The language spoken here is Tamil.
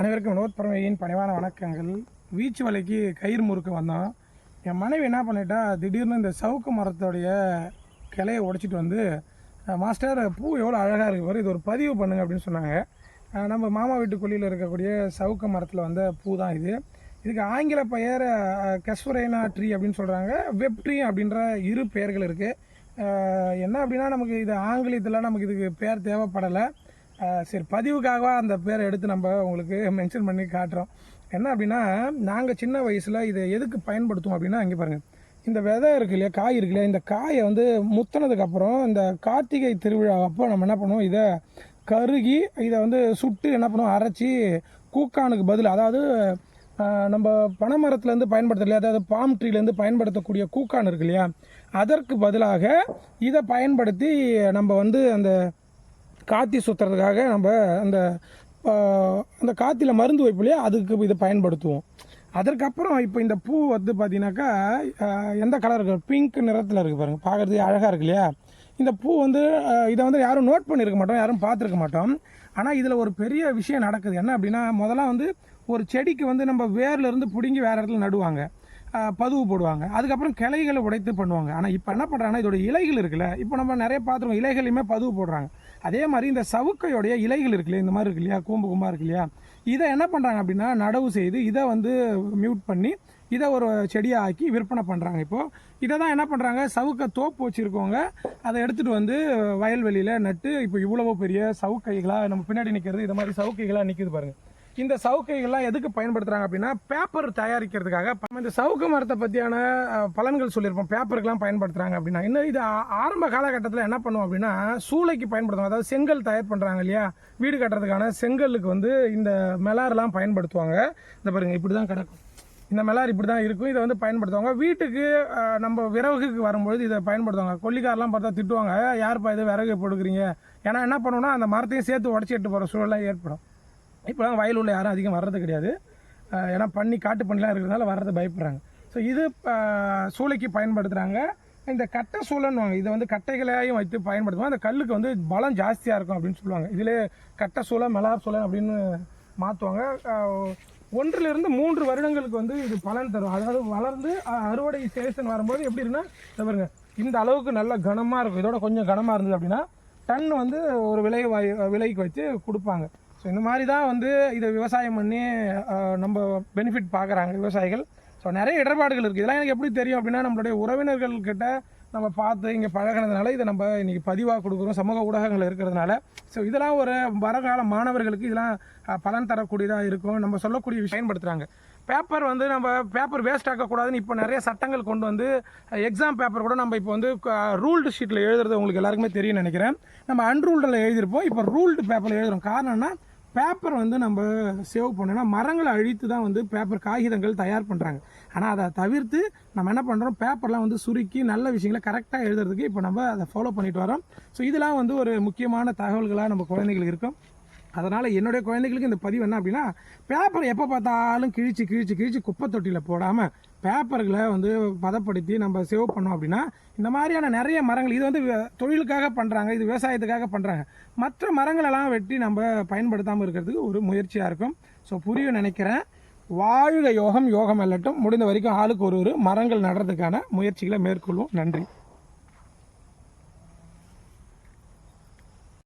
அனைவருக்கும் வினோத் பரமையின் பணிவான வணக்கங்கள். வீச்சு வலைக்கு கயிறு முறுக்க வந்தோம் என் மனைவி என்ன பண்ணிட்டா திடீர்னு இந்த சவுக்கு மரத்தோடைய கிளையை உடைச்சிட்டு வந்து மாஸ்டர் பூ எவ்வளோ அழகாக இருக்கு வரும் இது ஒரு பதிவு பண்ணுங்க அப்படின்னு சொன்னாங்க. நம்ம மாமா வீட்டு கொல்லியில் இருக்கக்கூடிய சவுக்கு மரத்தில் வந்த பூ தான் இது. இதுக்கு ஆங்கில பெயர் கஸ்வரேனா ட்ரீ அப்படின்னு சொல்கிறாங்க வெப் ட்ரீ அப்படின்ற இரு பெயர்கள் இருக்குது என்ன அப்படின்னா நமக்கு இது ஆங்கிலத்தில் நமக்கு இதுக்கு பேர் தேவைப்படலை. சரி பதிவுக்காக அந்த பேரை எடுத்து நம்ம உங்களுக்கு மென்ஷன் பண்ணி காட்டுறோம். என்ன அப்படின்னா நாங்கள் சின்ன வயசில் இதை எதுக்கு பயன்படுத்துவோம் அப்படின்னா இங்கே பாருங்கள் இந்த விதை இருக்கு இல்லையா காய் இருக்கு இல்லையா இந்த காயை வந்து முத்தினதுக்கப்புறம் இந்த கார்த்திகை திருவிழா அப்போ நம்ம என்ன பண்ணுவோம் இதை கருகி இதை வந்து சுட்டு என்ன பண்ணுவோம் அரைச்சி கூக்கானுக்கு பதில் அதாவது நம்ம பனைமரத்துலேருந்து பயன்படுத்த இல்லையா அதாவது பாம் ட்ரீலேருந்து பயன்படுத்தக்கூடிய கூக்கான் இருக்கு இல்லையா அதற்கு பதிலாக இதை பயன்படுத்தி நம்ம வந்து அந்த காத்தி சுற்றுறதுக்காக நம்ம அந்த அந்த காத்தில மருந்து வைப்பு இல்லையா? அதுக்கு இதை பயன்படுத்துவோம். அதற்கப்புறம் இப்போ இந்த பூ வந்து பார்த்தீங்கன்னாக்கா எந்த கலர் இருக்குது பிங்க் நிறத்தில் இருக்குது பாருங்கள் பார்க்குறதுக்கு அழகாக இருக்கு இல்லையா? இந்த பூ வந்து இதை வந்து யாரும் நோட் பண்ணியிருக்க மாட்டோம் யாரும் பார்த்துருக்க மாட்டோம். ஆனால் இதில் ஒரு பெரிய விஷயம் நடக்குது. என்ன அப்படின்னா முதல்ல வந்து ஒரு செடிக்கு வந்து நம்ம வேர்லேருந்து பிடுங்கி வேறு இடத்துல நடுவாங்க. பதுவு போடுவாங்க. அதுக்கப்புறம் கிளைகளை உடைத்து பண்ணுவாங்க. ஆனால் இப்போ என்ன பண்ணுறாங்கன்னா இதோட இலைகள் இருக்குல்ல இப்போ நம்ம நிறைய பார்த்துருவோம் இலைகளையுமே பதுவு போடுறாங்க. அதே மாதிரி இந்த சவுக்கையோடைய இலைகள் இருக்கு இல்லையா இந்த மாதிரி இருக்கு இல்லையா கூம்பு கூம்பா இருக்கு இல்லையா இதை என்ன பண்ணுறாங்க அப்படின்னா நடவு செய்து இதை வந்து மியூட் பண்ணி இதை ஒரு செடியாக ஆக்கி விற்பனை பண்ணுறாங்க இப்போது இதை தான் என்ன பண்ணுறாங்க சவுக்கை தோப்பு வச்சுருக்கவங்க அதை எடுத்துகிட்டு வந்து வயல்வெளியில் நட்டு இப்போ இவ்வளவோ பெரிய சவுக்கைகளாக நம்ம பின்னாடி நிற்கிறது இதை மாதிரி சவுக்கைகளாக நிற்கிது பாருங்கள் இந்த சவுக்கைகள்லாம் எதுக்கு பயன்படுத்துகிறாங்க அப்படின்னா பேப்பர் தயாரிக்கிறதுக்காக. இந்த சவுக்கு மரத்தை பற்றியான பலன்கள் சொல்லியிருப்போம். பேப்பருக்கெல்லாம் பயன்படுத்துகிறாங்க அப்படின்னா. இன்னும் இது? ஆரம்ப காலகட்டத்தில் என்ன பண்ணுவோம் அப்படின்னா சூளைக்கு பயன்படுத்துவாங்க. அதாவது செங்கல் தயார் பண்ணுறாங்க இல்லையா? வீடு கட்டுறதுக்கான செங்கலுக்கு வந்து இந்த மெலாரெலாம் பயன்படுத்துவாங்க. இந்த பாருங்க இப்படி தான் கிடக்கும். இந்த மெலார் இப்படி தான் இருக்கும். இதை வந்து பயன்படுத்துவாங்க. வீட்டுக்கு நம்ம விறகுக்கு வரும்பொழுது இதை பயன்படுத்துவாங்க. கொல்லிக்காரெலாம் பார்த்தா திட்டுவாங்க. யாருப்பா இது? விறகு போடுக்குறீங்க ஏன்னா என்ன பண்ணுவோம்னா அந்த மரத்தையும் சேர்த்து உடச்சி போகிற சூழலாம் ஏற்படும். இப்போலாம் வயலூரில் யாரும் அதிகம் வர்றது கிடையாது. ஏன்னா பண்ணி காட்டு பண்ணிலாம் இருக்கிறதுனால வர்றது பயப்படுறாங்க. ஸோ இது சூளைக்கு பயன்படுத்துகிறாங்க இந்த கட்டை சூளைன்னுவாங்க. இதை வந்து கட்டைகளையும் வைத்து பயன்படுத்துவாங்க. அந்த கல்லுக்கு வந்து பலம் ஜாஸ்தியாக இருக்கும் அப்படின்னு சொல்லுவாங்க. இதிலே கட்டை சூளை மெலார் சூளை அப்படின்னு மாற்றுவாங்க ஒன்றிலிருந்து மூன்று வருடங்களுக்கு வந்து இது பலன் தரும். அதாவது வளர்ந்து அறுவடை சீசன் வரும்போது எப்படி இருக்குன்னா பாருங்க. இந்த அளவுக்கு நல்ல கனமாக இருக்கும். இதோட கொஞ்சம் கனமாக இருந்தது அப்படின்னா டன் வந்து ஒரு விலை வாய்- விலைக்கு வச்சு கொடுப்பாங்க. ஸோ இந்த மாதிரி தான் வந்து இதை விவசாயம் பண்ணி நம்ம பெனிஃபிட் பார்க்குறாங்க விவசாயிகள். ஸோ நிறைய இடர்பாடுகள் இருக்குது இதெல்லாம் எனக்கு எப்படி தெரியும் அப்படின்னா நம்மளுடைய உறவினர்கள் கிட்ட நம்ம பார்த்து இங்கே பழகினதுனால இதை நம்ம இன்றைக்கி பதிவாக கொடுக்குறோம். சமூக ஊடகங்கள் இருக்கிறதுனால. ஸோ இதெல்லாம் ஒரு வரகால மாணவர்களுக்கு இதெல்லாம் பலன் தரக்கூடியதாக இருக்கும். நம்ம சொல்லக்கூடிய விஷயம் பயன்படுத்துகிறாங்க பேப்பர் வந்து நம்ம பேப்பர் வேஸ்ட் ஆக்கக்கூடாதுன்னு இப்போ நிறைய சட்டங்கள் கொண்டு வந்து எக்ஸாம் பேப்பர் கூட நம்ம இப்போ வந்து ரூல்டு ஷீட்டில் எழுதுறது உங்களுக்கு எல்லாருக்குமே தெரியும் நினைக்கிறேன். நம்ம அன்ரூல்டில் எழுதியிருப்போம். இப்போ ரூல்டு பேப்பரில் எழுதுகிறோம் காரணம்னா பேப்பர் வந்து நம்ம சேவ் பண்ணோன்னா மரங்களை அழித்து தான் வந்து பேப்பர் காகிதங்கள் தயார் பண்ணுறாங்க ஆனால் அதை தவிர்த்து நம்ம என்ன பண்ணுறோம் பேப்பர்லாம் வந்து சுருக்கி நல்ல விஷயங்களை கரெக்டாக எழுதுறதுக்கு இப்போ நம்ம அதை ஃபாலோ பண்ணிட்டு வரோம் ஸோ இதெல்லாம் வந்து ஒரு முக்கியமான தகவல்களாக நம்ம குழந்தைகளுக்கு இருக்கும். அதனால் என்னுடைய குழந்தைகளுக்கு இந்த பதிவு என்ன அப்படின்னா பேப்பரை எப்போ பார்த்தாலும் கிழிச்சு கிழிச்சு கிழிச்சு குப்பை தொட்டியில் போடாமல் பேப்பர்களை வந்து பதப்படுத்தி நம்ம சேவ் பண்ணோம் அப்படின்னா இந்த மாதிரியான நிறைய மரங்கள் இது வந்து தொழிலுக்காக பண்ணுறாங்க இது விவசாயத்துக்காக பண்ணுறாங்க மற்ற மரங்களெல்லாம் வெட்டி நம்ம பயன்படுத்தாமல் இருக்கிறதுக்கு ஒரு முயற்சியாக இருக்கும். ஸோ புரியும் நினைக்கிறேன். வாழ்க யோகம் யோகம் அல்லட்டும் முடிந்த வரைக்கும் ஆளுக்கு ஒரு ஒரு மரங்கள் நடுறதுக்கான முயற்சிகளை மேற்கொள்வோம். நன்றி.